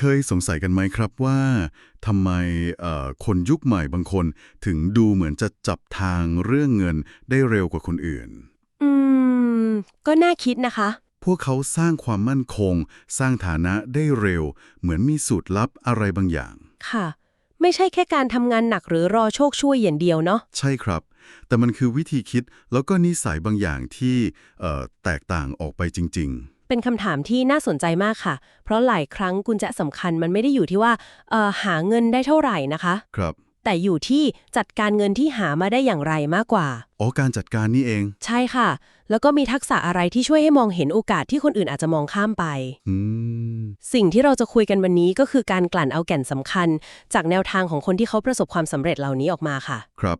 เคยสงสัยกันไหมครับว่าทำไมเอ่อคนยุคใหม่บางคนถึงดูเหมือนจะจับทางเรื่องเงินได้เร็วกว่าคนอื่น อืม ก็น่าคิดนะคะ พวกเขาสร้างความมั่นคง สร้างฐานะได้เร็ว เหมือนมีสูตรลับอะไรบางอย่าง ค่ะ ไม่ใช่แค่การทำงานหนักหรือรอโชคช่วยอย่างเดียวเนาะ ใช่ครับ แต่มันคือวิธีคิดแล้วก็นิสัยบางอย่างที่เอ่อแตกต่างออกไปจริง เป็นคำถามที่น่าสนใจมากค่ะ เพราะหลายครั้งกุญแจสำคัญมันไม่ได้อยู่ที่ว่าเอ่อหาเงินได้เท่าไหร่นะคะๆครับ แต่อยู่ที่จัดการเงินที่หามาได้อย่างไรมากกว่า อ๋อ การจัดการนี่เอง ใช่ค่ะ แล้วก็มีทักษะอะไรที่ช่วยให้มองเห็นโอกาสที่คนอื่นอาจจะมองข้ามไป อืม สิ่งที่เราจะคุยกันวันนี้ก็คือการกลั่นเอาแก่นสำคัญ จากแนวทางของคนที่เขาประสบความสำเร็จเหล่านี้ออกมาค่ะ ครับ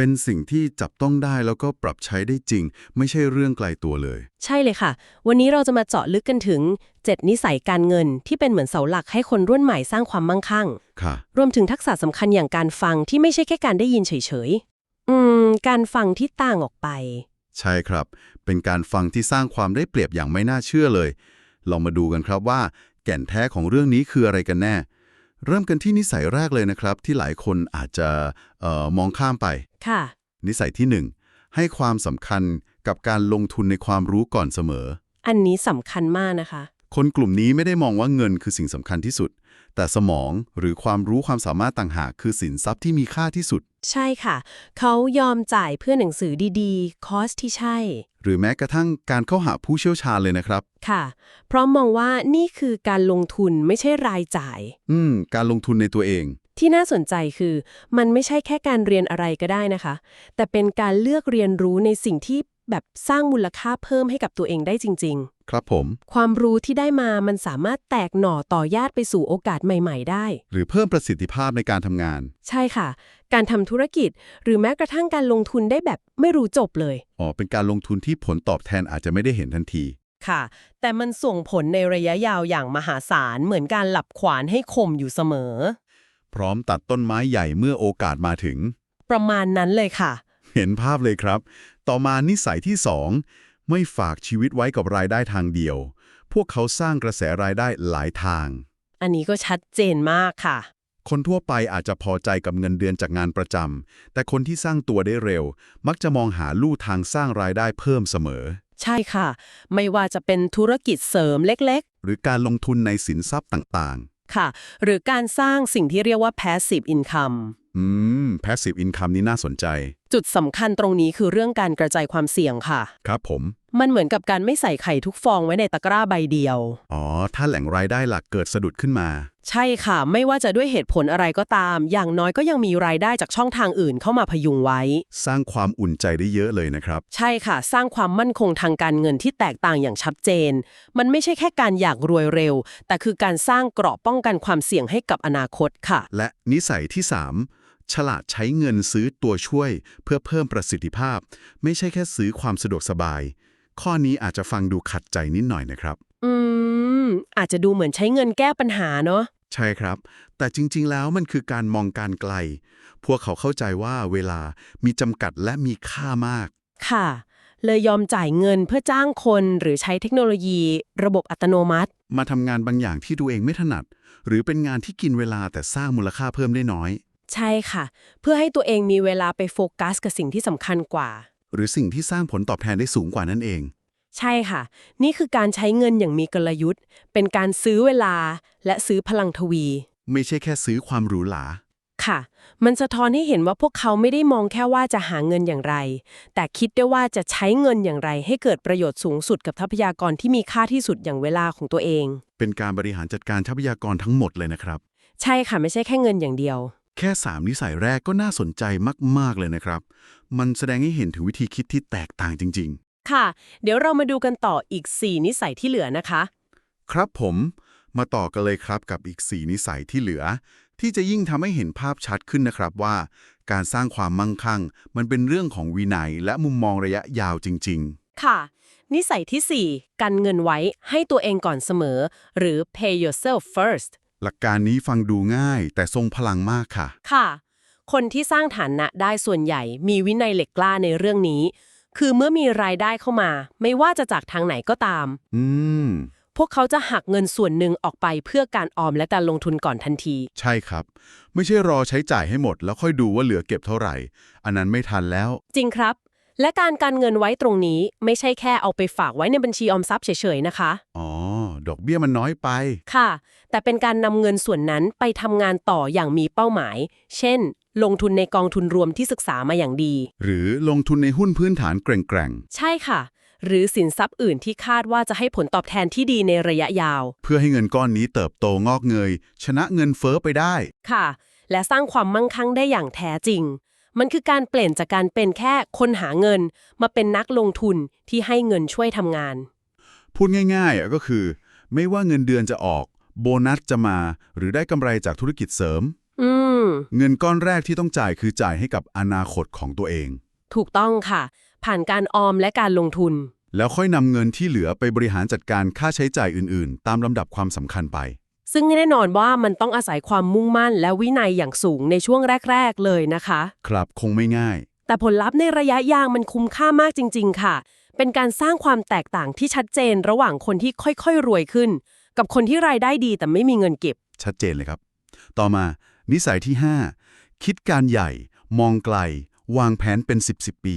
เป็นสิ่งที่จับต้องได้แล้วก็ปรับใช้ได้จริง ไม่ใช่เรื่องไกลตัวเลย ใช่เลยค่ะ วันนี้เราจะมาเจาะลึกกันถึง 7 นิสัยการเงินที่เป็นเหมือนเสาหลักให้คนรุ่นใหม่สร้างความมั่งคั่ง ค่ะ รวมถึงทักษะสำคัญอย่างการฟังที่ไม่ใช่แค่การได้ยินเฉยๆ อืม การฟังที่ต่างออกไป ใช่ครับ เป็นการฟังที่สร้างความได้เปรียบอย่างไม่น่าเชื่อเลยลองมาดูกันครับว่า แก่นแท้ของเรื่องนี้คืออะไรกันแน่ เริ่มกันที่นิสัยแรกเลยนะครับ ที่หลายคนอาจจะเออมองข้ามไป ค่ะ นิสัยที่หนึ่งให้ความสำคัญกับการลงทุนในความรู้ก่อนเสมอ อันนี้สำคัญมากนะคะ คนกลุ่มนี้ไม่ได้มองว่าเงินคือสิ่งสำคัญที่สุด แต่สมองหรือความรู้ความสามารถต่างหากคือสินทรัพย์ที่มีค่าที่สุด ใช่ค่ะ เขายอมจ่ายเพื่อหนังสือดีๆ คอร์สที่ใช่ หรือแม้กระทั่งการเข้าหาผู้เชี่ยวชาญเลยนะครับ ค่ะ เพราะมองว่านี่คือการลงทุนไม่ใช่รายจ่าย อืม การลงทุนในตัวเอง ที่น่าสนใจคือ มันไม่ใช่แค่การเรียนอะไรก็ได้นะคะ แต่เป็นการเลือกเรียนรู้ในสิ่งที่แบบสร้างมูลค่าเพิ่มให้กับตัวเองได้จริงครับผมๆความรู้ที่ได้มามันสามารถแตกหน่อต่อยาดไปสู่โอกาสใหม่ ๆ ได้ หรือเพิ่มประสิทธิภาพในการทำงาน ใช่ค่ะ การทำธุรกิจ หรือแม้กระทั่งการลงทุนได้แบบไม่รู้จบเลย อ๋อ เป็นการลงทุนที่ผลตอบแทนอาจจะไม่ได้เห็นทันที ค่ะ แต่มันส่งผลในระยะยาวอย่างมหาศาลเหมือนการหลับขวานให้คมอยู่เสมอ พร้อมตัดต้นไม้ใหญ่เมื่อโอกาสมาถึง ประมาณนั้นเลยค่ะ เห็นภาพเลยครับ ต่อมานิสัยที่สองไม่ฝากชีวิตไว้กับรายได้ทางเดียว พวกเขาสร้างกระแสรายได้หลายทาง อันนี้ก็ชัดเจนมากค่ะ คนทั่วไปอาจจะพอใจกับเงินเดือนจากงานประจำแต่คนที่สร้างตัวได้เร็ว มักจะมองหาลู่ทางสร้างรายได้เพิ่มเสมอ ใช่ค่ะ ไม่ว่าจะเป็นธุรกิจเสริมเล็กหรือการลงทุนในสินทรัพย์ต่างๆ ค่ะ หรือการสร้างสิ่งที่เรียกว่า passive income อืม passive income นี่น่าสนใจ จุดสำคัญตรงนี้คือเรื่องการกระจายความเสี่ยงค่ะ ครับผม มันเหมือนกับการไม่ใส่ไข่ทุกฟองไว้ในตะกร้าใบเดียว อ๋อ ถ้าแหล่งรายได้หลักเกิดสะดุดขึ้นมา ใช่ค่ะ ไม่ว่าจะด้วยเหตุผลอะไรก็ตาม อย่างน้อยก็ยังมีรายได้จากช่องทางอื่นเข้ามาพยุงไว้ สร้างความอุ่นใจได้เยอะเลยนะครับ ใช่ค่ะ สร้างความมั่นคงทางการเงินที่แตกต่างอย่างชัดเจน มันไม่ใช่แค่การอยากรวยเร็ว แต่คือการสร้างเกราะป้องกันความเสี่ยงให้กับอนาคตค่ะ และ นิสัยที่ 3 ฉลาดใช้เงินซื้อตัวช่วย เพื่อเพิ่มประสิทธิภาพ ไม่ใช่แค่ซื้อความสะดวกสบาย ข้อนี้อาจจะฟังดูขัดใจนิดหน่อยนะครับ อืม อาจจะดูเหมือนใช้เงินแก้ปัญหาเนาะใช่ครับ แต่จริงๆ แล้วมันคือการมองการไกล พวกเขาเข้าใจว่าเวลามีจำกัดและมีค่ามาก ค่ะ เลยยอมจ่ายเงินเพื่อจ้างคนหรือใช้เทคโนโลยี ระบบอัตโนมัติ มาทำงานบางอย่างที่ตัวเองไม่ถนัด หรือเป็นงานที่กินเวลาแต่สร้างมูลค่าเพิ่มได้น้อย ใช่ค่ะ เพื่อให้ตัวเองมีเวลาไปโฟกัสกับสิ่งที่สำคัญกว่า หรือสิ่งที่สร้างผลตอบแทนได้สูงกว่านั่นเอง ใช่ค่ะ นี่คือการใช้เงินอย่างมีกลยุทธ์ เป็นการซื้อเวลาและซื้อพลังทวี ไม่ใช่แค่ซื้อความหรูหรา ค่ะ มันสะท้อนให้เห็นว่าพวกเขาไม่ได้มองแค่ว่าจะหาเงินอย่างไร แต่คิดด้วยว่าจะใช้เงินอย่างไร ให้เกิดประโยชน์สูงสุดกับทรัพยากรที่มีค่าที่สุดอย่างเวลาของตัวเอง เป็นการบริหารจัดการทรัพยากรทั้งหมดเลยนะครับ ใช่ค่ะไม่ใช่แค่เงินอย่างเดียว แค่ 3 นิสัยแรกก็น่าสนใจมาก ๆ เลยนะครับ มันแสดงให้เห็นถึงวิธีคิดที่แตกต่างจริง ค่ะ เดี๋ยวเรามาดูกันต่ออีก 4 นิสัยที่เหลือนะคะ ๆ ครับผม มาต่อกันเลยครับกับอีก 4 นิสัยที่เหลือ ที่จะยิ่งทำให้เห็นภาพชัดขึ้นนะครับว่า การสร้างความมั่งคั่ง มันเป็นเรื่องของวินัยและมุมมองระยะยาวจริงค่ะ นิสัยที่ 4 กันเงินไว้ให้ตัวเองก่อนเสมอ หรือ pay yourself first ๆหลักการนี้ฟังดูง่าย แต่ทรงพลังมากค่ะ ค่ะ คนที่สร้างฐานะได้ส่วนใหญ่มีวินัยเหล็กกล้าในเรื่องนี้ คือเมื่อมีรายได้เข้ามา ไม่ว่าจะจากทางไหนก็ตาม อืม พวกเขาจะหักเงินส่วนหนึ่งออกไปเพื่อการออมและการลงทุนก่อนทันที ใช่ครับ ไม่ใช่รอใช้จ่ายให้หมด แล้วค่อยดูว่าเหลือเก็บเท่าไหร่ อันนั้นไม่ทันแล้ว จริงครับ และการการเงินไว้ตรงนี้ไม่ใช่แค่เอาไปฝากไว้ในบัญชีออมทรัพย์เฉยๆนะคะ อ๋อ ดอกเบี้ยมันน้อยไป ค่ะ แต่เป็นการนำเงินส่วนนั้นไปทำงานต่ออย่างมีเป้าหมาย เช่น ลงทุนในกองทุนรวมที่ศึกษามาอย่างดี หรือลงทุนในหุ้นพื้นฐานแกร่งใช่ค่ะ หรือสินทรัพย์อื่นที่คาดว่าจะให้ผลตอบแทนที่ดีในระยะยาวๆเพื่อให้เงินก้อนนี้เติบโตงอกเงย ชนะเงินเฟ้อไปได้ ค่ะ และสร้างความมั่งคั่งได้อย่างแท้จริง มันคือการเปลี่ยนจากการเป็นแค่คนหาเงิน มาเป็นนักลงทุนที่ให้เงินช่วยทำงาน พูดง่ายๆอะก็คือ ไม่ว่าเงินเดือนจะออก โบนัสจะมา หรือได้กำไรจากธุรกิจเสริมอืมเงินก้อนแรกที่ต้องจ่ายคือจ่ายให้กับอนาคตของตัวเอง ถูกต้องค่ะ ผ่านการออมและการลงทุน แล้วค่อยนำเงินที่เหลือไปบริหารจัดการค่าใช้จ่ายอื่น ๆ ตามลำดับความสำคัญไป ซึ่งแน่นอนว่ามันต้องอาศัยความมุ่งมั่น และวินัยอย่างสูงในช่วงแรก ๆ เลยนะคะ ครับคงไม่ง่าย แต่ผลลัพธ์ในระยะยาวมันคุ้มค่ามากจริง ๆ ค่ะ เป็นการสร้างความแตกต่างที่ชัดเจนระหว่างคนที่ค่อย ๆ รวยขึ้น กับคนที่รายได้ดีแต่ไม่มีเงินเก็บ ชัดเจนเลยครับ ต่อมา นิสัยที่ 5 คิดการใหญ่ มองไกล วางแผนเป็น 10บสปี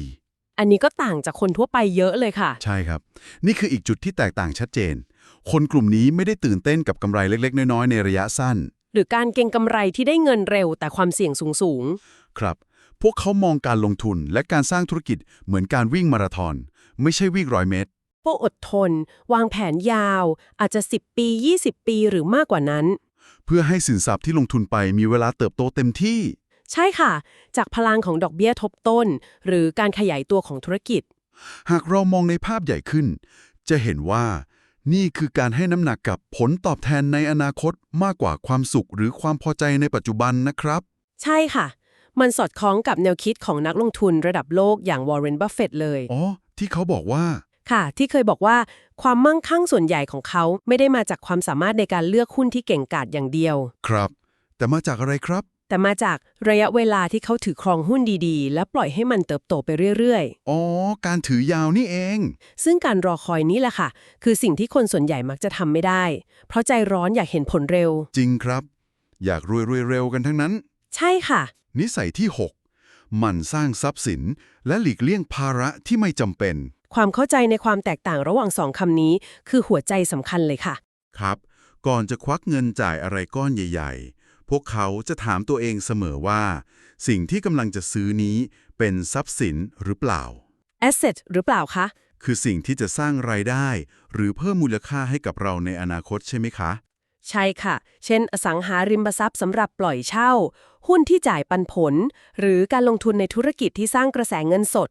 อันนี้ก็ต่างจากคนทั่วไปเยอะเลยค่ะ ใช่ครับ นี่คืออีกจุดที่แตกต่างชัดเจน คนกลุ่มนี้ไม่ได้ตื่นเต้นกับกำไรเล็กๆ น้อยๆ ในระยะสั้น หรือการเก็งกำไรที่ได้เงินเร็วแต่ความเสี่ยงสูงครับ พวกเขามองการลงทุนและการสร้างธุรกิจเหมือนการวิ่งมาราธอน ไม่ใช่วิ่งร้อยเมตรๆพวกอดทน วางแผนยาว อาจจะ 10 ปี 20 ปีหรือมากกว่านั้น เพื่อให้สินทรัพย์ที่ลงทุนไปมีเวลาเติบโตเต็มที่ ใช่ค่ะ จากพลังของดอกเบี้ยทบต้น หรือการขยายตัวของธุรกิจ หากเรามองในภาพใหญ่ขึ้น จะเห็นว่า นี่คือการให้น้ำหนักกับผลตอบแทนในอนาคตมากกว่าความสุขหรือความพอใจในปัจจุบันนะครับ ใช่ค่ะ มันสอดคล้องกับแนวคิดของนักลงทุนระดับโลกอย่างวอร์เรนบัฟเฟตเลยอ๋อที่เขาบอกว่า ค่ะ ที่เคยบอกว่าความมั่งคั่งส่วนใหญ่ของเขาไม่ได้มาจากความสามารถในการเลือกหุ้นที่เก่งกาจอย่างเดียว ครับ แต่มาจากอะไรครับ แต่มาจากระยะเวลาที่เขาถือครองหุ้นดีๆ และปล่อยให้มันเติบโตไปเรื่อยอ๋อ การถือยาวนี่เอง ๆ ซึ่งการรอคอยนี้แหละค่ะ คือสิ่งที่คนส่วนใหญ่มักจะทำไม่ได้ เพราะใจร้อนอยากเห็นผลเร็ว จริงครับ อยากรวยรวยๆเร็วกันทั้งนั้น ใช่ค่ะ นิสัยที่ 6 หมันสร้างทรัพย์สิน และหลีกเลี่ยงภาระที่ไม่จำเป็น ความเข้าใจในความแตกต่างระหว่างสองคำนี้ คือหัวใจสำคัญเลยค่ะ ครับ ก่อนจะควักเงินจ่ายอะไรก้อนใหญ่ๆ พวกเขาจะถามตัวเองเสมอว่า สิ่งที่กำลังจะซื้อนี้เป็นทรัพย์สินหรือเปล่า asset หรือเปล่าคะ คือสิ่งที่จะสร้างรายได้ หรือเพิ่มมูลค่าให้กับเราในอนาคตใช่ไหมคะ ใช่ค่ะ เช่น อสังหาริมทรัพย์สำหรับปล่อยเช่า หุ้นที่จ่ายปันผล หรือการลงทุนในธุรกิจที่สร้างกระแสเงินสด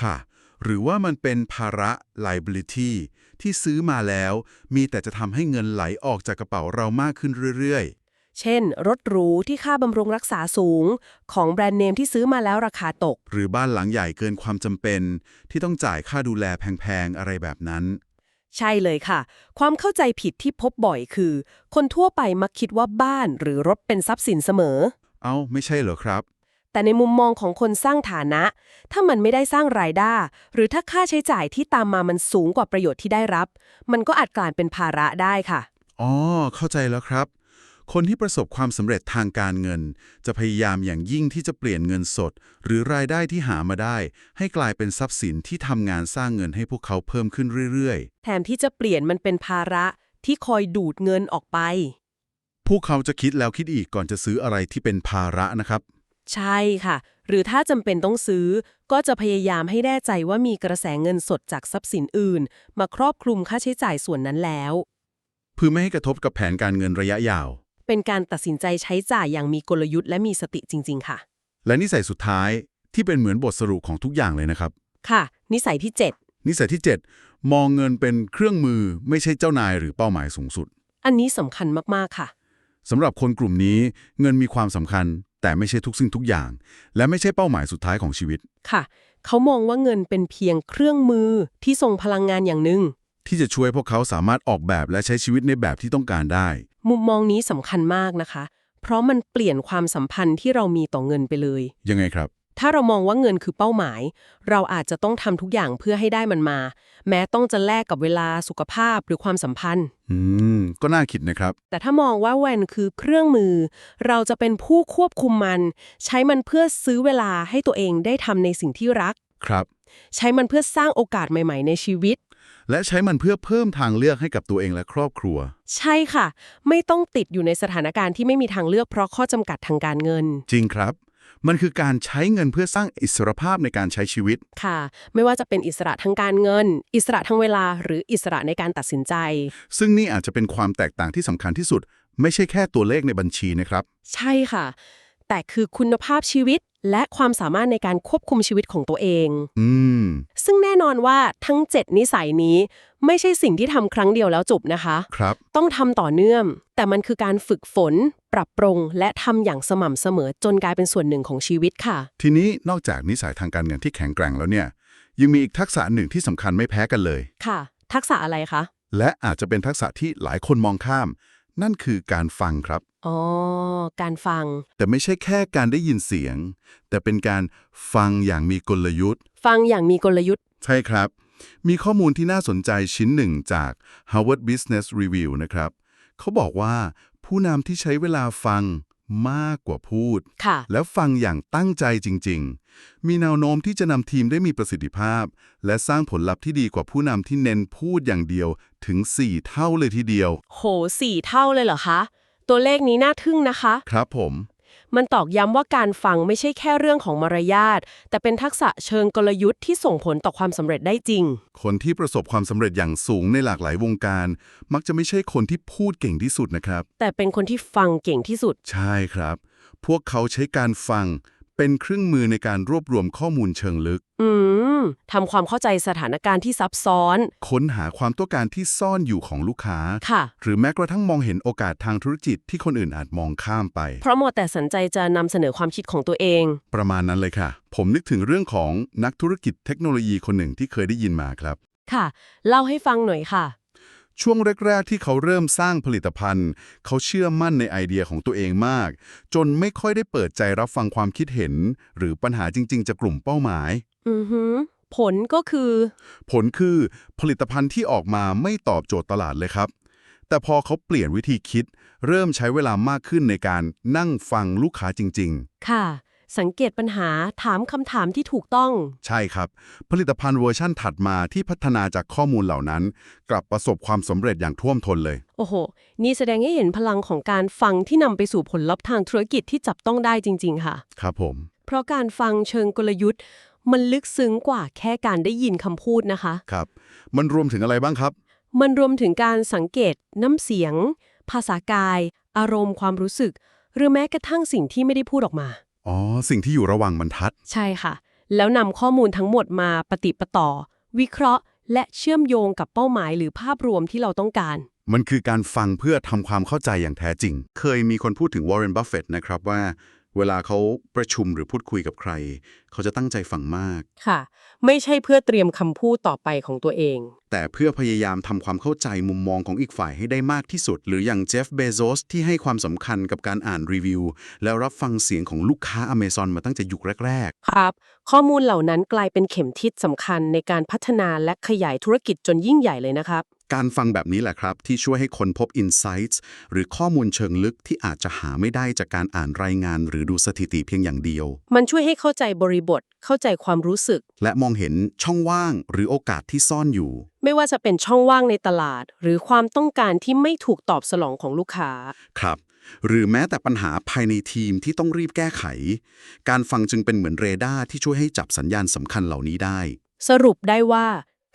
ค่ะ หรือว่ามันเป็นภาระ liability ที่ซื้อมาแล้ว มีแต่จะทำให้เงินไหลออกจากกระเป๋าเรามากขึ้นเรื่อย เช่น รถหรูที่ค่าบำรุงรักษาสูง ของแบรนด์เนมที่ซื้อมาแล้วราคาตกๆหรือบ้านหลังใหญ่เกินความจำเป็น ที่ต้องจ่ายค่าดูแลแพงๆ อะไรแบบนั้น ใช่เลยค่ะ ความเข้าใจผิดที่พบบ่อยคือ คนทั่วไปมักคิดว่าบ้านหรือรถเป็นทรัพย์สินเสมอ เอ้า ไม่ใช่เหรอครับ แต่ในมุมมองของคนสร้างฐานะ ถ้ามันไม่ได้สร้างรายได้ หรือถ้าค่าใช้จ่ายที่ตามมามันสูงกว่าประโยชน์ที่ได้รับ มันก็อาจกลายเป็นภาระได้ค่ะ อ๋อ เข้าใจแล้วครับ คนที่ประสบความสำเร็จทางการเงิน จะพยายามอย่างยิ่งที่จะเปลี่ยนเงินสด หรือรายได้ที่หามาได้ ให้กลายเป็นทรัพย์สินที่ทำงานสร้างเงินให้พวกเขาเพิ่มขึ้นเรื่อยแถมที่จะเปลี่ยนมันเป็นภาระที่คอยดูดเงินออกไปๆพวกเขาจะคิดแล้วคิดอีกก่อนจะซื้ออะไรที่เป็นภาระนะครับ ใช่ค่ะ หรือถ้าจำเป็นต้องซื้อ ก็จะพยายามให้แน่ใจว่ามีกระแสเงินสดจากทรัพย์สินอื่น มาครอบคลุมค่าใช้จ่ายส่วนนั้นแล้ว เพื่อไม่ให้กระทบกับแผนการเงินระยะยาว เป็นการตัดสินใจใช้จ่ายอย่างมีกลยุทธ์และมีสติจริง ๆ ค่ะ และนิสัยสุดท้ายที่เป็นเหมือนบทสรุปของทุกอย่างเลยนะครับ ค่ะ นิสัยที่ 7 นิสัยที่ 7 มองเงินเป็นเครื่องมือไม่ใช่เจ้านายหรือเป้าหมายสูงสุด อันนี้สำคัญมากๆค่ะสำหรับคนกลุ่มนี้เงินมีความสำคัญ แต่ไม่ใช่ทุกสิ่งทุกอย่าง และไม่ใช่เป้าหมายสุดท้ายของชีวิต ค่ะ เขามองว่าเงินเป็นเพียงเครื่องมือที่ส่งพลังงานอย่างหนึ่งที่จะช่วยพวกเขาสามารถออกแบบและใช้ชีวิตในแบบที่ต้องการได้ มุมมองนี้สำคัญมากนะคะ เพราะมันเปลี่ยนความสัมพันธ์ที่เรามีต่อเงินไปเลย ยังไงครับ ถ้าเรามองว่าเงินคือเป้าหมาย เราอาจจะต้องทำทุกอย่างเพื่อให้ได้มันมา แม้ต้องจะแลกกับเวลาสุขภาพหรือความสัมพันธ์ อืม ก็น่าคิดนะครับ แต่ถ้ามองว่าแวนคือเครื่องมือ เราจะเป็นผู้ควบคุมมัน ใช้มันเพื่อซื้อเวลาให้ตัวเองได้ทำในสิ่งที่รัก ครับ ใช้มันเพื่อสร้างโอกาสใหม่ ๆ ในชีวิต และใช้มันเพื่อเพิ่มทางเลือกให้กับตัวเองและครอบครัว ใช่ค่ะ ไม่ต้องติดอยู่ในสถานการณ์ที่ไม่มีทางเลือกเพราะข้อจำกัดทางการเงิน จริงครับ มันคือการใช้เงินเพื่อสร้างอิสรภาพในการใช้ชีวิต ค่ะ ไม่ว่าจะเป็นอิสระทางการเงิน อิสระทางเวลา หรืออิสระในการตัดสินใจ ซึ่งนี่อาจจะเป็นความแตกต่างที่สำคัญที่สุด ไม่ใช่แค่ตัวเลขในบัญชีนะครับ ใช่ค่ะ แต่คือคุณภาพชีวิต และความสามารถในการควบคุมชีวิตของตัวเอง อืม ซึ่งแน่นอนว่าทั้ง 7 นิสัยนี้ ไม่ใช่สิ่งที่ทำครั้งเดียวแล้วจบนะคะ ครับ ต้องทำต่อเนื่อง แต่มันคือการฝึกฝน ปรับปรุง และทำอย่างสม่ำเสมอจนกลายเป็นส่วนหนึ่งของชีวิตค่ะ ทีนี้นอกจากนิสัยทางการเงินที่แข็งแกร่งแล้วเนี่ย ยังมีอีกทักษะหนึ่งที่สำคัญไม่แพ้กันเลย ค่ะ ทักษะอะไรคะ และอาจจะเป็นทักษะที่หลายคนมองข้าม นั่นคือการฟังครับ อ๋อ การฟัง แต่ไม่ใช่แค่การได้ยินเสียง แต่เป็นการฟังอย่างมีกลยุทธ์ ฟังอย่างมีกลยุทธ์ ใช่ครับ มีข้อมูลที่น่าสนใจชิ้นหนึ่งจาก Harvard Business Review นะครับ เขาบอกว่าผู้นำที่ใช้เวลาฟังมากกว่าพูดค่ะแล้วฟังอย่างตั้งใจจริง ๆ มีแนวโน้มที่จะนำทีมได้มีประสิทธิภาพ และสร้างผลลัพธ์ที่ดีกว่าผู้นำที่เน้นพูดอย่างเดียวถึง 4 เท่าเลยทีเดียว โหสี่เท่าเลยเหรอคะ ตัวเลขนี้น่าทึ่งนะคะ ครับผม มันตอกย้ำว่าการฟังไม่ใช่แค่เรื่องของมารยาท แต่เป็นทักษะเชิงกลยุทธ์ที่ส่งผลต่อความสำเร็จได้จริง คนที่ประสบความสำเร็จอย่างสูงในหลากหลายวงการ มักจะไม่ใช่คนที่พูดเก่งที่สุดนะครับ แต่เป็นคนที่ฟังเก่งที่สุด ใช่ครับ พวกเขาใช้การฟัง เป็นเครื่องมือในการรวบรวมข้อมูลเชิงลึก อืมทำความเข้าใจสถานการณ์ที่ซับซ้อน ค้นหาความต้องการที่ซ่อนอยู่ของลูกค้า ค่ะ หรือแม้กระทั่งมองเห็นโอกาสทางธุรกิจที่คนอื่นอาจมองข้ามไป เพราะหมดแต่สนใจจะนำเสนอความคิดของตัวเอง ประมาณนั้นเลยค่ะ ผมนึกถึงเรื่องของนักธุรกิจเทคโนโลยีคนหนึ่งที่เคยได้ยินมาครับ ค่ะ เล่าให้ฟังหน่อยค่ะ ช่วงแรก ๆ ที่เขาเริ่มสร้างผลิตภัณฑ์ เขาเชื่อมั่นในไอเดียของตัวเองมาก จนไม่ค่อยได้เปิดใจรับฟังความคิดเห็น หรือปัญหาจริง ๆ จากกลุ่มเป้าหมาย อือหือผลก็คือ ผลคือผลิตภัณฑ์ที่ออกมาไม่ตอบโจทย์ตลาดเลยครับ แต่พอเขาเปลี่ยนวิธีคิด เริ่มใช้เวลามากขึ้นในการนั่งฟังลูกค้าจริงค่ะ สังเกตปัญหาถามคำถามที่ถูกต้องๆใช่ครับ ผลิตภัณฑ์เวอร์ชั่นถัดมาที่พัฒนาจากข้อมูลเหล่านั้น กลับประสบความสำเร็จอย่างท่วมท้นเลย โอ้โห นี่แสดงให้เห็นพลังของการฟังที่นำไปสู่ผลลัพธ์ทางธุรกิจที่จับต้องได้จริง ๆ ค่ะ ครับผม เพราะการฟังเชิงกลยุทธ์ มันลึกซึ้งกว่าแค่การได้ยินคำพูดนะคะ ครับ มันรวมถึงอะไรบ้างครับ มันรวมถึงการสังเกต น้ำเสียง ภาษากาย อารมณ์ความรู้สึก หรือแม้กระทั่งสิ่งที่ไม่ได้พูดออกมา อ๋อ สิ่งที่อยู่ระหว่างบรรทัด ใช่ค่ะ แล้วนำข้อมูลทั้งหมดมาปฏิปต่อ วิเคราะห์ และเชื่อมโยงกับเป้าหมายหรือภาพรวมที่เราต้องการ มันคือการฟังเพื่อทำความเข้าใจอย่างแท้จริง เคยมีคนพูดถึงวอร์เรน บัฟเฟตนะครับว่า เวลาเขาประชุมหรือพูดคุยกับใคร เขาจะตั้งใจฟังมาก ค่ะ ไม่ใช่เพื่อเตรียมคำพูดต่อไปของตัวเอง แต่เพื่อพยายามทำความเข้าใจมุมมองของอีกฝ่ายให้ได้มากที่สุด หรืออย่างเจฟเบโซสที่ให้ความสำคัญกับการอ่านรีวิว แล้วรับฟังเสียงของลูกค้าอเมซอนมาตั้งแต่ยุคแรกครับ ข้อมูลเหล่านั้นกลายเป็นเข็มทิศสำคัญในการพัฒนาและขยายธุรกิจจนยิ่งใหญ่เลยนะครับๆ การฟังแบบนี้แหละครับ ที่ช่วยให้คนพบอินไซต์หรือข้อมูลเชิงลึกที่อาจจะหาไม่ได้จากการอ่านรายงาน หรือดูสถิติเพียงอย่างเดียว มันช่วยให้เข้าใจบริบท เข้าใจความรู้สึก และมองเห็นช่องว่างหรือโอกาสที่ซ่อนอยู่ ไม่ว่าจะเป็นช่องว่างในตลาด หรือความต้องการที่ไม่ถูกตอบสนองของลูกค้า ครับ หรือแม้แต่ปัญหาภายในทีมที่ต้องรีบแก้ไข การฟังจึงเป็นเหมือนเรดาร์ที่ช่วยให้จับสัญญาณสำคัญเหล่านี้ได้ สรุปได้ว่า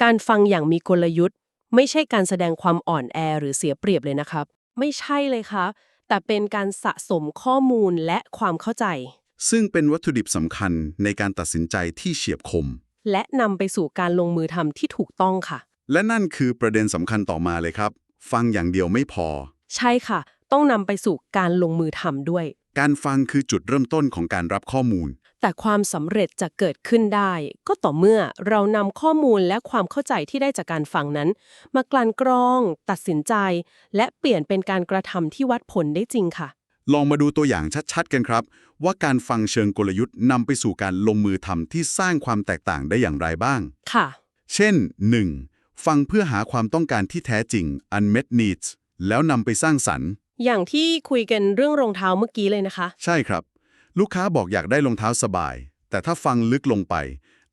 การฟังอย่างมีกลยุทธ์ ไม่ใช่การแสดงความอ่อนแอหรือเสียเปรียบเลยนะครับ ไม่ใช่เลยค่ะ แต่เป็นการสะสมข้อมูลและความเข้าใจ ซึ่งเป็นวัตถุดิบสำคัญในการตัดสินใจที่เฉียบคม และนำไปสู่การลงมือทำที่ถูกต้องค่ะ และนั่นคือประเด็นสำคัญต่อมาเลยครับ ฟังอย่างเดียวไม่พอ ใช่ค่ะ ต้องนำไปสู่การลงมือทำด้วย การฟังคือจุดเริ่มต้นของการรับข้อมูล แต่ความสำเร็จจะเกิดขึ้นได้ ก็ต่อเมื่อเรานำข้อมูลและความเข้าใจที่ได้จากการฟังนั้น มากลั่นกรอง ตัดสินใจ และเปลี่ยนเป็นการกระทำที่วัดผลได้จริงค่ะ ลองมาดูตัวอย่างชัดๆ กันครับ ว่าการฟังเชิงกลยุทธ์นำไปสู่การลงมือทำที่สร้างความแตกต่างได้อย่างไรบ้าง ค่ะ เช่น 1. ฟังเพื่อหาความต้องการที่แท้จริง unmet needs แล้วนำไปสร้างสรรค์ อย่างที่คุยกันเรื่องรองเท้าเมื่อกี้เลยนะคะ ใช่ครับ ลูกค้าบอกอยากได้รองเท้าสบาย แต่ถ้าฟังลึกลงไป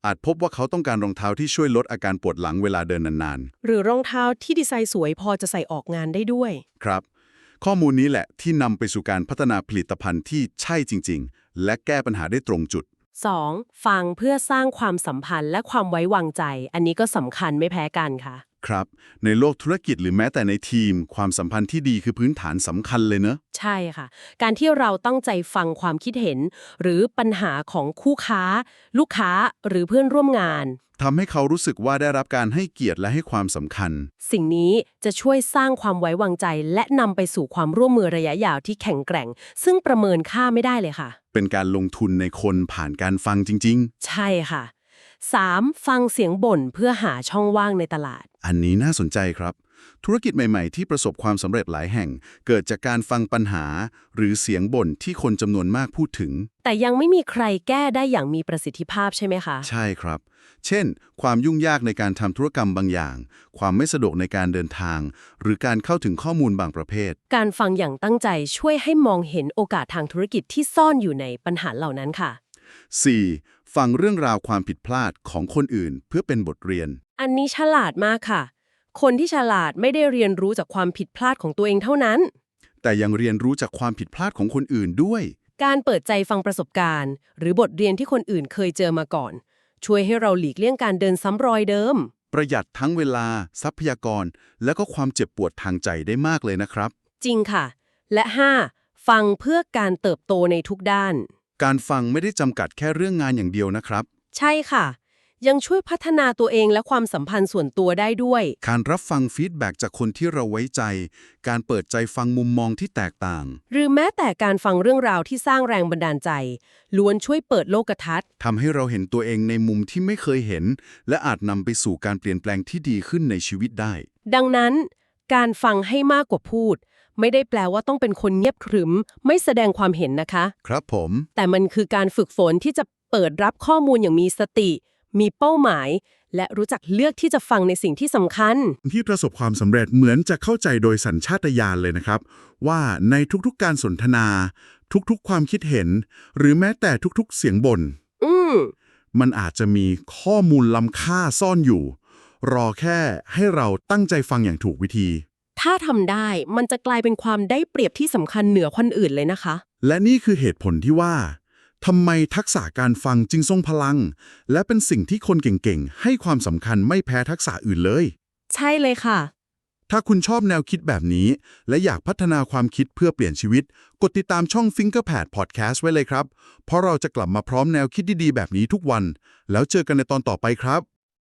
อาจพบว่าเขาต้องการรองเท้าที่ช่วยลดอาการปวดหลังเวลาเดินนานหรือรองเท้าที่ดีไซน์สวยพอจะใส่ออกงานได้ด้วย ๆ ครับ ข้อมูลนี้แหละที่นำไปสู่การพัฒนาผลิตภัณฑ์ที่ใช่จริง ๆ และแก้ปัญหาได้ตรงจุด 2. ฟังเพื่อสร้างความสัมพันธ์และความไว้วางใจ อันนี้ก็สำคัญไม่แพ้กันค่ะ ครับ ในโลกธุรกิจหรือแม้แต่ในทีม ความสัมพันธ์ที่ดีคือพื้นฐานสำคัญเลยเนอะใช่ค่ะ การที่เราตั้งใจฟังความคิดเห็น หรือปัญหาของคู่ค้า ลูกค้าหรือเพื่อนร่วมงาน ทำให้เขารู้สึกว่าได้รับการให้เกียรติและให้ความสำคัญ สิ่งนี้จะช่วยสร้างความไว้วางใจ และนำไปสู่ความร่วมมือระยะยาวที่แข็งแกร่ง ซึ่งประเมินค่าไม่ได้เลยค่ะ เป็นการลงทุนในคนผ่านการฟังจริงใช่ค่ะ 3. ฟังเสียงบ่นเพื่อหาช่องว่างในตลาดๆ อันนี้น่าสนใจครับ ธุรกิจใหม่ ๆ ที่ประสบความสำเร็จหลายแห่ง เกิดจากการฟังปัญหา หรือเสียงบ่นที่คนจำนวนมากพูดถึง แต่ยังไม่มีใครแก้ได้อย่างมีประสิทธิภาพใช่ไหมคะ ใช่ครับ เช่น ความยุ่งยากในการทำธุรกรรมบางอย่าง ความไม่สะดวกในการเดินทาง หรือการเข้าถึงข้อมูลบางประเภท การฟังอย่างตั้งใจช่วยให้มองเห็นโอกาสทางธุรกิจที่ซ่อนอยู่ในปัญหาเหล่านั้นค่ะ 4. ฟังเรื่องราวความผิดพลาดของคนอื่นเพื่อเป็นบทเรียน อันนี้ฉลาดมากค่ะ คนที่ฉลาดไม่ได้เรียนรู้จากความผิดพลาดของตัวเองเท่านั้น แต่ยังเรียนรู้จากความผิดพลาดของคนอื่นด้วย การเปิดใจฟังประสบการณ์ หรือบทเรียนที่คนอื่นเคยเจอมาก่อน ช่วยให้เราหลีกเลี่ยงการเดินซ้ำรอยเดิม ประหยัดทั้งเวลา ทรัพยากร และก็ความเจ็บปวดทางใจได้มากเลยนะครับ จริงค่ะ และ 5. ฟังเพื่อการเติบโตในทุกด้าน การฟังไม่ได้จำกัดแค่เรื่องงานอย่างเดียวนะครับ ใช่ค่ะ ยังช่วยพัฒนาตัวเองและความสัมพันธ์ส่วนตัวได้ด้วย การรับฟังฟีดแบ็กจากคนที่เราไว้ใจ การเปิดใจฟังมุมมองที่แตกต่าง หรือแม้แต่การฟังเรื่องราวที่สร้างแรงบันดาลใจ ล้วนช่วยเปิดโลกทัศน์ทำให้เราเห็นตัวเองในมุมที่ไม่เคยเห็น และอาจนำไปสู่การเปลี่ยนแปลงที่ดีขึ้นในชีวิตได้ ดังนั้น การฟังให้มากกว่าพูด ไม่ได้แปลว่าต้องเป็นคนเงียบขรึม ไม่แสดงความเห็นนะคะ ครับผม แต่มันคือการฝึกฝนที่จะเปิดรับข้อมูลอย่างมีสติ มีเป้าหมาย และรู้จักเลือกที่จะฟังในสิ่งที่สำคัญ ที่ประสบความสำเร็จเหมือนจะเข้าใจโดยสัญชาตญาณเลยนะครับ ว่าในทุกๆการสนทนา ทุกๆความคิดเห็น หรือแม้แต่ทุกๆเสียงบน่นอืมมันอาจจะมีข้อมูลล้ำค่าซ่อนอยู่ รอแค่ให้เราตั้งใจฟังอย่างถูกวิธี ถ้าทำได้มันจะกลายเป็นความได้เปรียบที่สำคัญเหนือคนอื่นเลยนะคะ และนี่คือเหตุผลที่ว่า ทำไมทักษะการฟังจึงทรงพลัง และเป็นสิ่งที่คนเก่งๆ ให้ความสำคัญไม่แพ้ทักษะอื่นเลย ใช่เลยค่ะ ถ้าคุณชอบแนวคิดแบบนี้ และอยากพัฒนาความคิดเพื่อเปลี่ยนชีวิต กดติดตามช่อง Fingerpad Podcast ไว้เลยครับ เพราะเราจะกลับมาพร้อมแนวคิดดีๆ แบบนี้ทุกวัน แล้วเจอกันในตอนต่อไปครับ